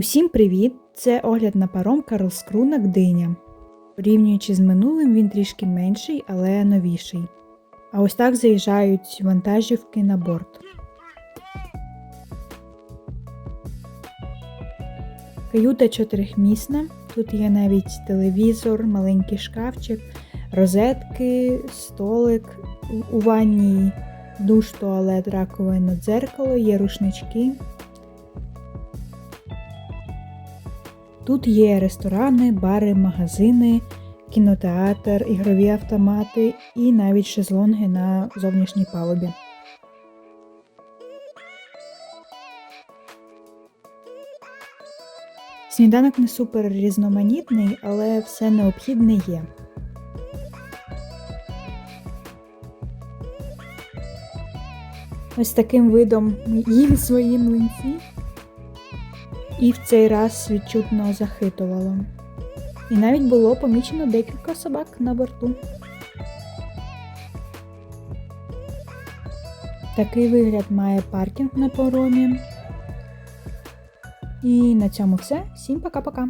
Усім привіт! Це огляд на паром Карлскруна Гдиня. Порівнюючи з минулим, він трішки менший, але новіший. А ось так заїжджають вантажівки на борт. Каюта чотирьохмісна. Тут є навіть телевізор, маленький шкафчик, розетки, столик у- ванні, душ, туалет, раковина, дзеркало, є рушнички. Тут є ресторани, бари, магазини, кінотеатр, ігрові автомати і навіть шезлонги на зовнішній палубі. Сніданок не супер різноманітний, але все необхідне є. Ось таким видом їв свої млинці. І в цей раз відчутно захитувало. І навіть було помічено декілька собак на борту. Такий вигляд має паркінг на поромі. І на цьому все. Всім пока-пока!